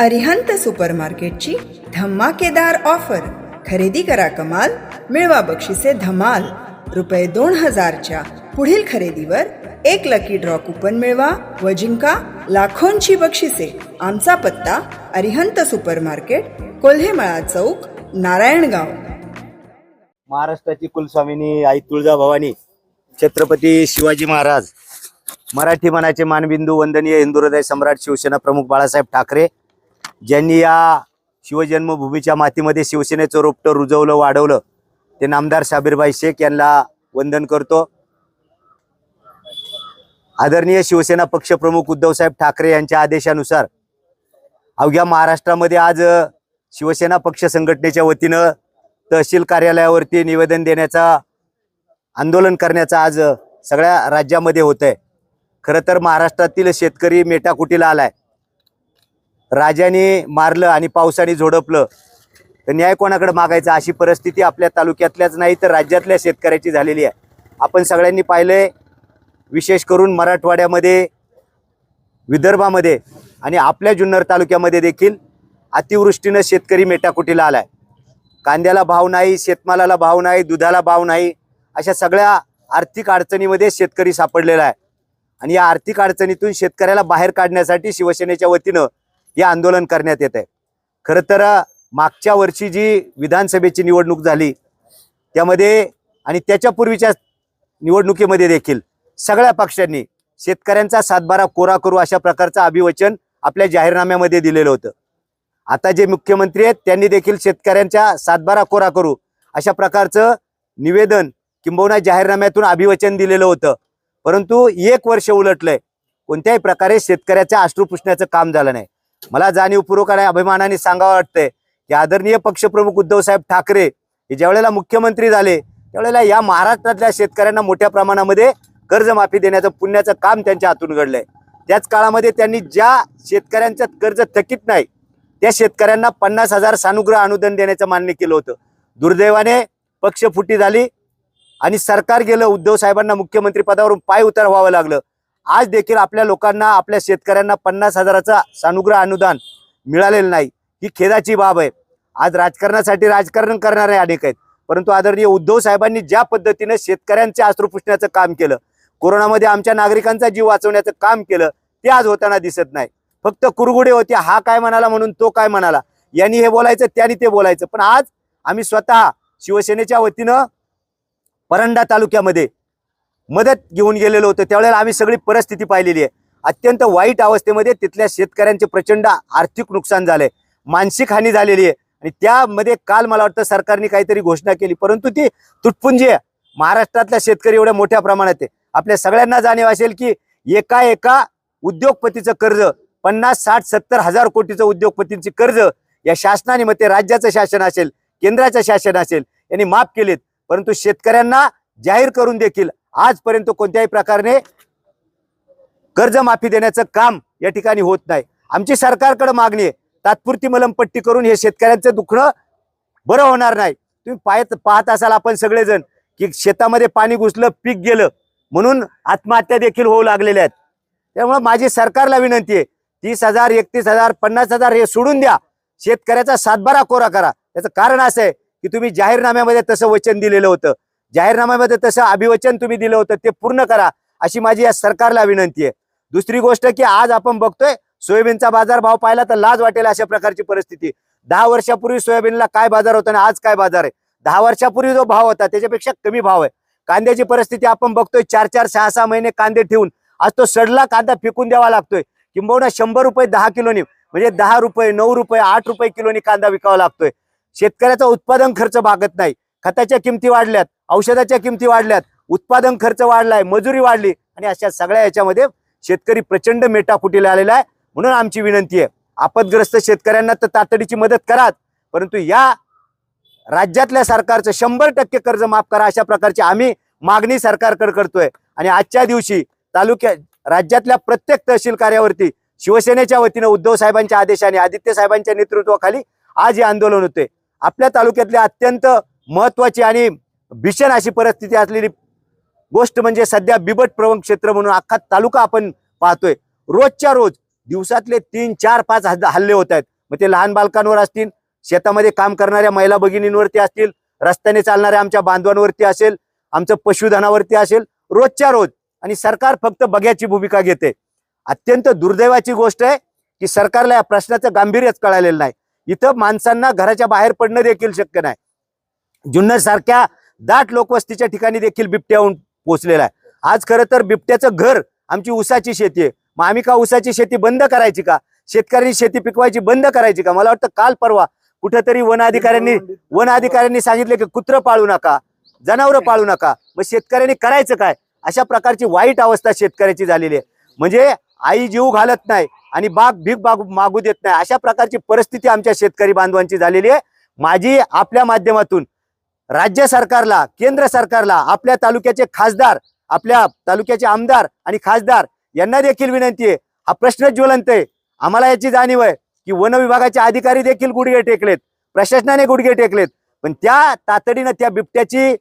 अरिहंत सुपरमार्केटची धमाकेदार ऑफर. खरेदी करा कमाल मिळवा बक्षिसे धमाल. रुपये दोन हजारच्या पुढील खरेदीवर एक लकी ड्रॉ कुपन मिळवा व जिंका लाखोंची बक्षिसे. आमचा पत्ता अरिहंत सुपरमार्केट कोल्हेमळा चौक नारायणगाव. महाराष्ट्राची कुलस्वामिनी आई तुळजाभवानी छत्रपती शिवाजी महाराज मराठी मनाचे मानबिंदू वंदनीय हिंदू हृदय सम्राट शिवसेना प्रमुख बाळासाहेब ठाकरे ज्यांनी या शिवजन्मभूमीच्या मातीमध्ये शिवसेनेचं रोपटं रुजवलं वाढवलं ते नामदार साबीरभाई शेख यांना वंदन करतो. आदरणीय शिवसेना पक्षप्रमुख उद्धवसाहेब ठाकरे यांच्या आदेशानुसार अवघ्या महाराष्ट्रामध्ये आज शिवसेना पक्ष संघटनेच्या वतीनं तहसील कार्यालयावरती निवेदन देण्याचा आंदोलन करण्याचा आज सगळ्या राज्यामध्ये होत आहे खरं तर महाराष्ट्रातील शेतकरी मेटाकुटीला आलाय. राजाने मारलं आणि पावसाने झोडपलं तर न्याय कोणाकडे मागायचा? अशी परिस्थिती आपल्या तालुक्यातल्याच नाही तर राज्यातल्या शेतकऱ्याची झालेली आहे. आपण सगळ्यांनी पाहिलंय विशेष करून मराठवाड्यामध्ये विदर्भामध्ये आणि आपल्या जुन्नर तालुक्यामध्ये देखील अतिवृष्टीनं शेतकरी मेटाकुटीला आलाय. कांद्याला भाव नाही शेतमालाला भाव नाही दुधाला भाव नाही अशा सगळ्या आर्थिक अडचणीमध्ये शेतकरी सापडलेला आहे. आणि या आर्थिक अडचणीतून शेतकऱ्याला बाहेर काढण्यासाठी शिवसेनेच्या वतीनं हे आंदोलन करण्यात येत आहे खरं तर मागच्या वर्षी जी विधानसभेची निवडणूक झाली त्यामध्ये आणि त्याच्यापूर्वीच्या निवडणुकीमध्ये देखील सगळ्या पक्षांनी शेतकऱ्यांचा सातबारा कोरा करू अशा प्रकारचं अभिवचन आपल्या जाहीरनाम्यामध्ये दिलेलं होतं. आता जे मुख्यमंत्री आहेत त्यांनी देखील शेतकऱ्यांच्या सातबारा कोरा करू अशा प्रकारचं निवेदन किंबहुना जाहीरनाम्यातून अभिवचन दिलेलं होतं. परंतु एक वर्ष उलटलंय कोणत्याही प्रकारे शेतकऱ्याच्या अश्रू पुसण्याचं काम झालं नाही. मला जाणीवपूर्वक आणि अभिमानाने सांगावं वाटतंय की आदरणीय पक्षप्रमुख उद्धवसाहेब ठाकरे हे ज्यावेळेला मुख्यमंत्री झाले त्यावेळेला या महाराष्ट्रातल्या शेतकऱ्यांना मोठ्या प्रमाणामध्ये कर्जमाफी देण्याचं पुण्याचं काम त्यांच्या हातून घडलंय. त्याच काळामध्ये त्यांनी ज्या शेतकऱ्यांचं कर्ज थकीत नाही त्या शेतकऱ्यांना पन्नास हजार सानुग्रह अनुदान देण्याचं मान्य केलं होतं. दुर्दैवाने पक्षफुटी झाली आणि सरकार गेलं उद्धव साहेबांना मुख्यमंत्री पदावरून पाय उतार व्हावं लागलं. आज देखील आपल्या लोकांना आपल्या शेतकऱ्यांना पन्नास हजाराचा सानुग्रह अनुदान मिळालेलं नाही. ही खेदाची बाब आहे. आज राजकारणासाठी राजकारण करणारे अनेक आहेत. परंतु आदरणीय उद्धव साहेबांनी ज्या पद्धतीने शेतकऱ्यांचे आश्रू पुसण्याचं काम केलं कोरोनामध्ये आमच्या नागरिकांचा जीव वाचवण्याचं काम केलं ते आज होताना दिसत नाही. फक्त कुरगुडे होते हा काय म्हणाला म्हणून तो काय म्हणाला. यांनी हे बोलायचं त्यांनी ते बोलायचं. पण आज आम्ही स्वतः शिवसेनेच्या वतीनं परंडा तालुक्यामध्ये मदत घेऊन गेलेलो होतो. त्यावेळेला आम्ही सगळी परिस्थिती पाहिलेली आहे. अत्यंत वाईट अवस्थेमध्ये तिथल्या शेतकऱ्यांचे प्रचंड आर्थिक नुकसान झालंय. मानसिक हानी झालेली आहे. आणि त्यामध्ये काल मला वाटतं सरकारने काहीतरी घोषणा केली. परंतु ती तुटपुंजी आहे. महाराष्ट्रातल्या शेतकरी एवढ्या मोठ्या प्रमाणात आहे. आपल्या सगळ्यांना जाणीव असेल की एका एका उद्योगपतीचं कर्ज पन्नास साठ सत्तर हजार कोटीचं उद्योगपतींचे कर्ज या शासनाने मग ते राज्याचं शासन असेल केंद्राचं शासन असेल यांनी माफ केलेत. परंतु शेतकऱ्यांना जाहीर करून देखील आजपर्यंत कोणत्याही प्रकारे कर्जमाफी देण्याचं काम या ठिकाणी होत नाही. आमची सरकारकडे मागणी आहे तात्पुरती मलमपट्टी करून हे शेतकऱ्यांचं दुखणं बरं होणार नाही. तुम्ही पाहत पाहत असाल आपण सगळेजण की शेतामध्ये पाणी घुसलं पीक गेलं म्हणून आत्महत्या देखील होऊ लागलेल्या आहेत. त्यामुळे माझी सरकारला विनंती आहे तीस हजार एकतीस हजार पन्नास हजार हे सोडून द्या. शेतकऱ्याचा सातबारा कोरा करा. त्याचं कारण असं आहे की तुम्ही जाहीरनाम्यामध्ये तसं वचन दिलेलं होतं. जाहीरनाम्यामध्ये तसं अभिवचन तुम्ही दिलं होतं ते पूर्ण करा अशी माझी या सरकारला विनंती आहे. दुसरी गोष्ट की आज आपण बघतोय सोयाबीनचा बाजार भाव पाहिला तर लाज वाटेल अशा प्रकारची परिस्थिती. दहा वर्षापूर्वी सोयाबीनला काय बाजार होता आणि आज काय बाजार आहे? दहा वर्षापूर्वी जो भाव होता त्याच्यापेक्षा कमी भाव आहे. कांद्याची परिस्थिती आपण बघतोय चार चार सहा सहा महिने कांदे ठेवून आज तो सडला कांदा फेकून द्यावा लागतोय. किंबहुना शंभर रुपये दहा किलोनी म्हणजे दहा रुपये नऊ रुपये आठ रुपये किलोनी कांदा विकावा लागतोय. शेतकऱ्याचा उत्पादन खर्च भागत नाही. खताच्या किमती वाढल्यात औषधाच्या किमती वाढल्यात उत्पादन खर्च वाढलाय मजुरी वाढली आणि अशा सगळ्या याच्यामध्ये शेतकरी प्रचंड मेटाकुटीला आलेला आहे म्हणून आमची विनंती आहे. आपदग्रस्त शेतकऱ्यांना तर तातडीची मदत करात परंतु या राज्यातल्या सरकारचं शंभर टक्के कर्ज माफ करा अशा प्रकारची आम्ही मागणी सरकारकडे करतोय. आणि आजच्या दिवशी तालुक्या राज्यातल्या प्रत्येक तहसील कार्यावरती शिवसेनेच्या वतीनं उद्धव साहेबांच्या आदेशाने आदित्य साहेबांच्या नेतृत्वाखाली आज हे आंदोलन होते आपल्या तालुक्यातल्या अत्यंत महत्वाची आणि भीषण अशी परिस्थिती असलेली गोष्ट म्हणजे सध्या बिबट प्रवण क्षेत्र म्हणून अख्खा तालुका आपण पाहतोय. रोजच्या रोज दिवसातले तीन चार पाच हल्ले होत आहेत. मग ते लहान बालकांवर असतील शेतामध्ये काम करणाऱ्या महिला भगिनींवरती असतील रस्त्याने चालणाऱ्या आमच्या बांधवांवरती असेल आमचं पशुधनावरती असेल रोजच्या रोज. आणि सरकार फक्त बघ्याची भूमिका घेते. अत्यंत दुर्दैवाची गोष्ट आहे की सरकारला या प्रश्नाचं गांभीर्यच कळालेलं नाही. इथं माणसांना घराच्या बाहेर पडणं देखील शक्य नाही. जुन्नर सारख्या दाट लोकवस्तीच्या ठिकाणी देखील बिबट्या येऊन पोहोचलेला आहे. आज खरं तर बिबट्याचं घर आमची ऊसाची शेती आहे. मग आम्ही का ऊसाची शेती बंद करायची का? शेतकऱ्यांनी शेती पिकवायची बंद करायची का? मला वाटतं काल परवा कुठंतरी वन अधिकाऱ्यांनी वन अधिकाऱ्यांनी सांगितले की कुत्रं पाळू नका जनावरं पाळू नका. मग शेतकऱ्यांनी करायचं काय? अशा प्रकारची वाईट अवस्था शेतकऱ्याची झालेली आहे. म्हणजे आई जीव घालत नाही आणि बाग भीक बाग मागू देत नाही. अशा प्रकारची परिस्थिती आमच्या शेतकरी बांधवांची झालेली आहे. माझी आपल्या माध्यमातून राज्य सरकारला केंद्र सरकारला आपल्या तालुक्याचे खासदार आपल्या तालुक्याचे आमदार आणि खासदार यांना देखील विनंती आहे. हा प्रश्न ज्वलंत आहे. आम्हाला याची जाणीव आहे की वन विभागाचे अधिकारी देखील गुडघे टेकलेत. प्रशासनाने गुडघे टेकलेत. पण त्या तातडीनं त्या बिबट्याची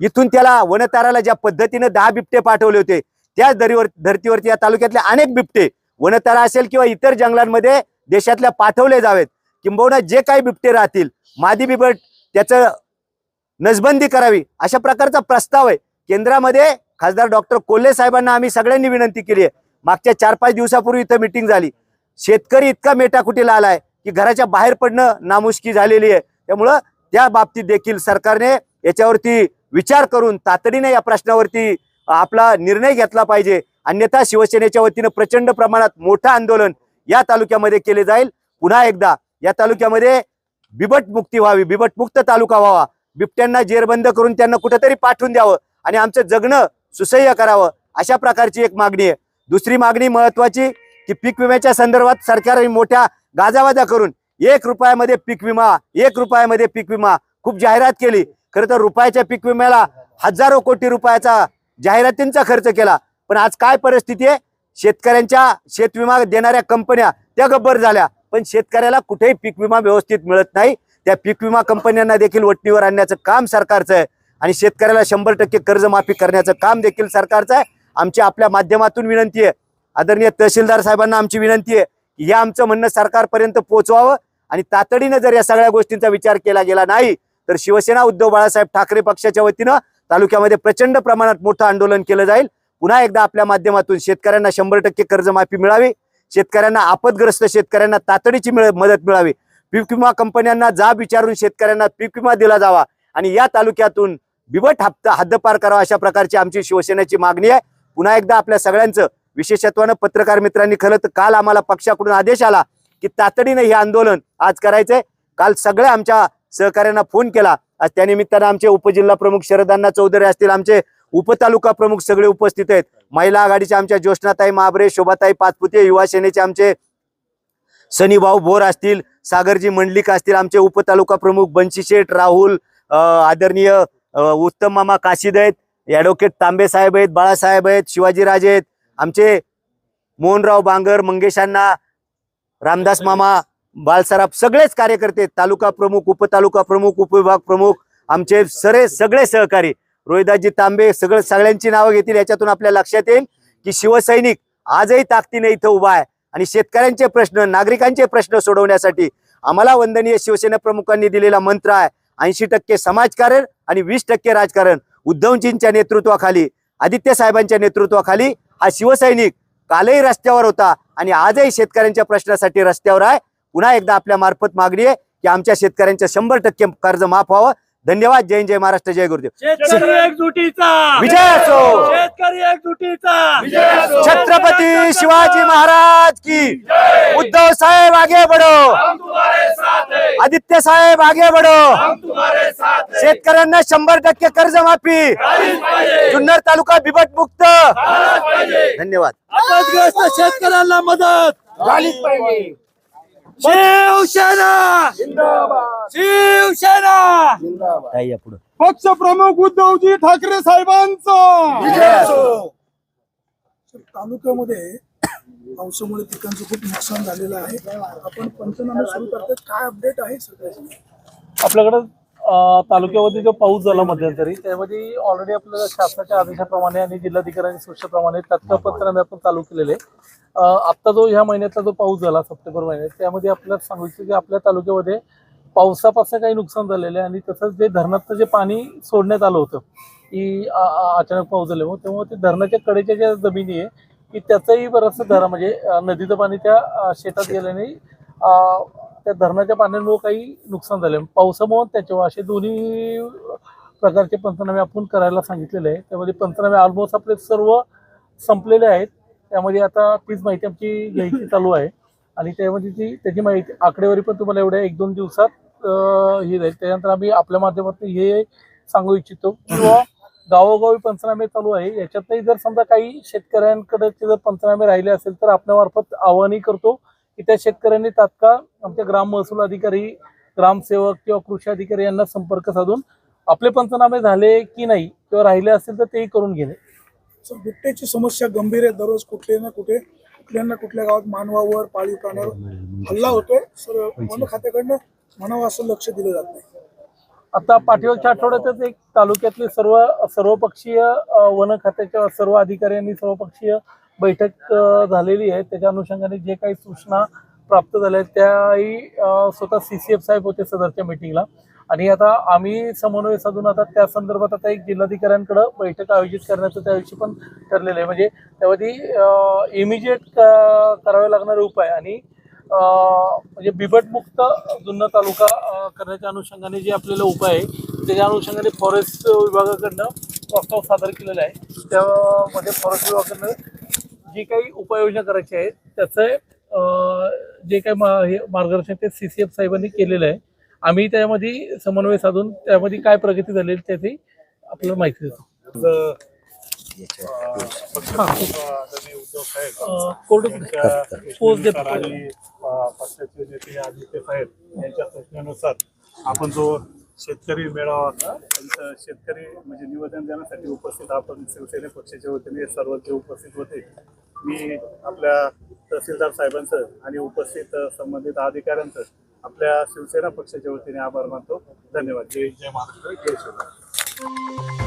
इथून त्याला वनताराला ज्या पद्धतीनं दहा बिबटे पाठवले होते त्याच दरीवर धर्तीवरती या तालुक्यातले अनेक बिबटे वनतारा असेल किंवा इतर जंगलांमध्ये देशातल्या पाठवले जावेत. किंबहुना जे काही बिबटे राहतील मादी बिबट त्याचं नसबंदी करावी. अशा प्रकारचा प्रस्ताव आहे. केंद्रामध्ये खासदार डॉक्टर कोल्हे साहेबांना आम्ही सगळ्यांनी विनंती केली आहे. मागच्या चार पाच दिवसापूर्वी इथं मिटिंग झाली. शेतकरी इतका मेटाकुटीला आलाय की घराच्या बाहेर पडणं नामुष्की झालेली आहे. त्यामुळं त्या बाबतीत देखील सरकारने याच्यावरती विचार करून तातडीने या प्रश्नावरती आपला निर्णय घेतला पाहिजे. अन्यथा शिवसेनेच्या वतीनं प्रचंड प्रमाणात मोठं आंदोलन या तालुक्यामध्ये केले जाईल. पुन्हा एकदा या तालुक्यामध्ये बिबट मुक्ती व्हावी. बिबटमुक्त तालुका व्हावा. बिबट्यांना जेरबंद करून त्यांना कुठेतरी पाठवून द्यावं आणि आमचं जगणं सुसह्य करावं अशा प्रकारची एक मागणी आहे. दुसरी मागणी महत्वाची की पीक विम्याच्या संदर्भात सरकारने मोठ्या गाजावाजा करून एक रुपयामध्ये पीक विमा एक रुपयामध्ये पीक विमा खूप जाहिरात केली. खरं तर रुपयाच्या पीक विम्याला हजारो कोटी रुपयाचा जाहिरातींचा खर्च केला. पण आज काय परिस्थिती आहे? शेतकऱ्यांच्या शेतविमा देणाऱ्या कंपन्या त्या गब्बर झाल्या. पण शेतकऱ्याला कुठेही पीक विमा व्यवस्थित मिळत नाही. त्या पीक विमा कंपन्यांना देखील वटणीवर आणण्याचं काम सरकारचं आहे. आणि शेतकऱ्याला शंभर टक्के कर्जमाफी करण्याचं काम देखील सरकारचं आहे. आमची आपल्या माध्यमातून विनंती आहे. आदरणीय तहसीलदार साहेबांना आमची विनंती आहे की हे आमचं म्हणणं सरकारपर्यंत पोहोचवावं आणि तातडीनं जर या सगळ्या गोष्टींचा विचार केला गेला नाही तर शिवसेना उद्धव बाळासाहेब ठाकरे पक्षाच्या वतीनं तालुक्यामध्ये प्रचंड प्रमाणात मोठं आंदोलन केलं जाईल. पुन्हा एकदा आपल्या माध्यमातून शेतकऱ्यांना शंभर टक्के कर्जमाफी मिळावी. शेतकऱ्यांना आपदग्रस्त शेतकऱ्यांना तातडीची मिळ मदत मिळावी. पीक विमा कंपन्यांना जाब विचारून शेतकऱ्यांना पीक विमा दिला जावा. आणि या तालुक्यातून बिबट हप्ता हद्दपार करावा अशा प्रकारची आमची शिवसेनेची मागणी आहे. पुन्हा एकदा आपल्या सगळ्यांचं विशेषत्वानं पत्रकार मित्रांनी खरं तर काल आम्हाला पक्षाकडून आदेश आला की तातडीने हे आंदोलन आज करायचंय. काल सगळ्या आमच्या सहकाऱ्यांना फोन केला. आज त्या निमित्तानं आमचे उपजिल्हा प्रमुख शरदांना चौधरी असतील आमचे उपतालुका प्रमुख सगळे उपस्थित आहेत. महिला आघाडीचे आमच्या ज्योष्णाताई महाबरे शोभाताई पाचपुते युवा सेनेचे आमचे सनी भाऊ भोर असतील सागरजी मंडलिक असतील आमचे उपतालुका प्रमुख बंशी शेठ राहुल आदरणीय उत्तम मामा काशीद आहेत ॲडव्होकेट तांबे साहेब आहेत बाळासाहेब आहेत शिवाजीराजे आहेत आमचे मोहनराव बांगर मंगेशांना रामदास मामा बालसराफ सगळेच कार्यकर्ते तालुका प्रमुख उपतालुका प्रमुख उपविभाग प्रमुख आमचे सरे सगळे सहकारी रोहिदासजी तांबे सगळं सगळ्यांची नावं घेतील याच्यातून आपल्या लक्षात येईल की शिवसैनिक आजही ताकदीने इथं उभा आहे. आणि शेतकऱ्यांचे प्रश्न नागरिकांचे प्रश्न सोडवण्यासाठी आम्हाला वंदनीय शिवसेना प्रमुखांनी दिलेला मंत्र आहे ऐंशी टक्के समाजकारण आणि वीस टक्के राजकारण उद्धवजींच्या नेतृत्वाखाली आदित्य साहेबांच्या नेतृत्वाखाली हा शिवसैनिक कालही रस्त्यावर होता आणि आजही शेतकऱ्यांच्या प्रश्नासाठी रस्त्यावर आहे. पुन्हा एकदा आपल्या मार्फत मागणी आहे की आमच्या शेतकऱ्यांचं शंभर टक्के कर्ज माफ व्हावं. धन्यवाद. जय जय महाराष्ट्र जय गुरुदेव. शेतकरी एकजुटीचा. विजय असो. शेतकरी एकजुटीचा. छत्रपती शिवाजी महाराज की. उद्धव साहेब आगे बढ़ो. हम तुम्हारे साथ हैं. आदित्य साहेब आगे बढ़ो. हम तुम्हारे साथ हैं. शेतकऱ्यांना शंभर टक्के कर्जमाफी. जुन्नर तालुका बिबट मुक्त. धन्यवाद. आपत्ग्रस्त शेतकऱ्यांना मदत. झालीच पाहिजे. शिवसेना! शिवसेना! या पुढं. पक्ष प्रमुख उद्धवजी ठाकरे साहेबांचा! तालुक्यामध्ये पावसामुळे पिकांचं खूप नुकसान झालेलं आहे. आपण पंचनामे सुरू करतात. काय अपडेट आहे सध्याची आपल्याकडं तालुक्यामध्ये जो पाऊस झाला मध्यंतरी त्यामध्ये ऑलरेडी आपल्याला शासनाच्या आदेशाप्रमाणे आणि जिल्हाधिकाऱ्यांच्या सूचनेप्रमाणे तात्काळ पंचनामे आपण चालू केलेले. आत्ता जो ह्या महिन्यातला जो पाऊस झाला सप्टेंबर महिन्यात त्यामध्ये आपल्याला सांगितलं की आपल्या तालुक्यामध्ये पावसापासून काही नुकसान झालेलं आहे आणि तसंच जे धरणातलं जे पाणी सोडण्यात आलं होतं की अचानक पाऊस झाल्यामुळे त्यामुळे ते धरणाच्या कडेच्या ज्या जमिनी आहे की त्याचंही बरंचसं धरण म्हणजे नदीचं पाणी त्या शेतात गेल्याने त्या धरणाच्या पाण्यामुळे काही नुकसान झालं पावसामुळे त्याच्यावर असे दोन्ही प्रकारचे पंचनामे आपण करायला सांगितलेले आहे. त्यामध्ये पंचनामे ऑलमोस्ट आपले सर्व संपलेले आहेत. त्यामध्ये आता तीच माहिती आमची घ्यायची चालू आहे. आणि त्यामध्ये ती त्याची माहिती आकडेवारी पण तुम्हाला एवढ्या एक दोन दिवसात हे जाईल. त्यानंतर आम्ही आपल्या माध्यमातून हे सांगू इच्छितो. किंवा गावोगावी पंचनामे चालू आहे. याच्यातही जर समजा काही शेतकऱ्यांकडे जर पंचनामे राहिले असेल तर आपल्यामार्फत आवाहनही करतो. की त्या शेतकऱ्यांनी तात्काळ आमच्या ग्राम महसूल अधिकारी ग्रामसेवक किंवा कृषी अधिकारी यांना संपर्क साधून आपले पंचनामे झाले की नाही किंवा राहिले असेल तर तेही करून घेणे. सर बिबट्याची समस्या गंभीर आहे. दररोज कुठले ना कुठे कुठल्या ना कुठल्या गावात मानवावर पाळीव प्राण्यावर हल्ला होतोय. सर वन खात्याकडनं म्हणावं असं लक्ष दिलं जात नाही. आता पाठीमागच्या आठवड्यातच एक तालुक्यातले सर्व सर्वपक्षीय वन खात्याच्या सर्व अधिकाऱ्यांनी सर्वपक्षीय बैठक झालेली आहे. त्याच्या अनुषंगाने जे काही सूचना प्राप्त झाल्या आहेत त्याही स्वतः सी सी एफ साहेब होते सदरच्या मिटिंगला आणि आता आम्ही समन्वय साधून आता त्या संदर्भात आता एक जिल्हाधिकाऱ्यांकडे बैठक आयोजित करण्याचं त्याविषयी पण ठरलेलं आहे. म्हणजे त्यावरती इमिजिएट करावे लागणारे उपाय आणि म्हणजे बिबटमुक्त जुन्नर तालुका करण्याच्या अनुषंगाने जे आपल्याला उपाय आहे त्याच्या अनुषंगाने फॉरेस्ट विभागाकडनं प्रस्ताव सादर केलेला आहे. त्यामध्ये फॉरेस्ट विभागाकडनं जी काही उपाययोजना करायची आहे त्याचं जे काही हे मार्गदर्शन ते सी सी एफ साहेबांनी केलेलं आहे. आम्ही त्यामध्ये समन्वय साधून त्यामध्ये काय प्रगती झालेली त्याची आपल्याला माहिती देतो. पक्षाचे नेते आदित्य साहेब यांच्या सूचनेनुसार आपण जो शेतकरी मेळावा त्यांचं शेतकरी म्हणजे निवेदन देण्यासाठी उपस्थित आपण शिवसेने पक्षाच्या वतीने सर्व जे उपस्थित होते मी आपल्या तहसीलदार साहेबांचं आणि उपस्थित संबंधित अधिकाऱ्यांचं आपल्या शिवसेना पक्षाच्या वतीने आभार मानतो. धन्यवाद. जय जय महाराष्ट्र. जय शिवराय.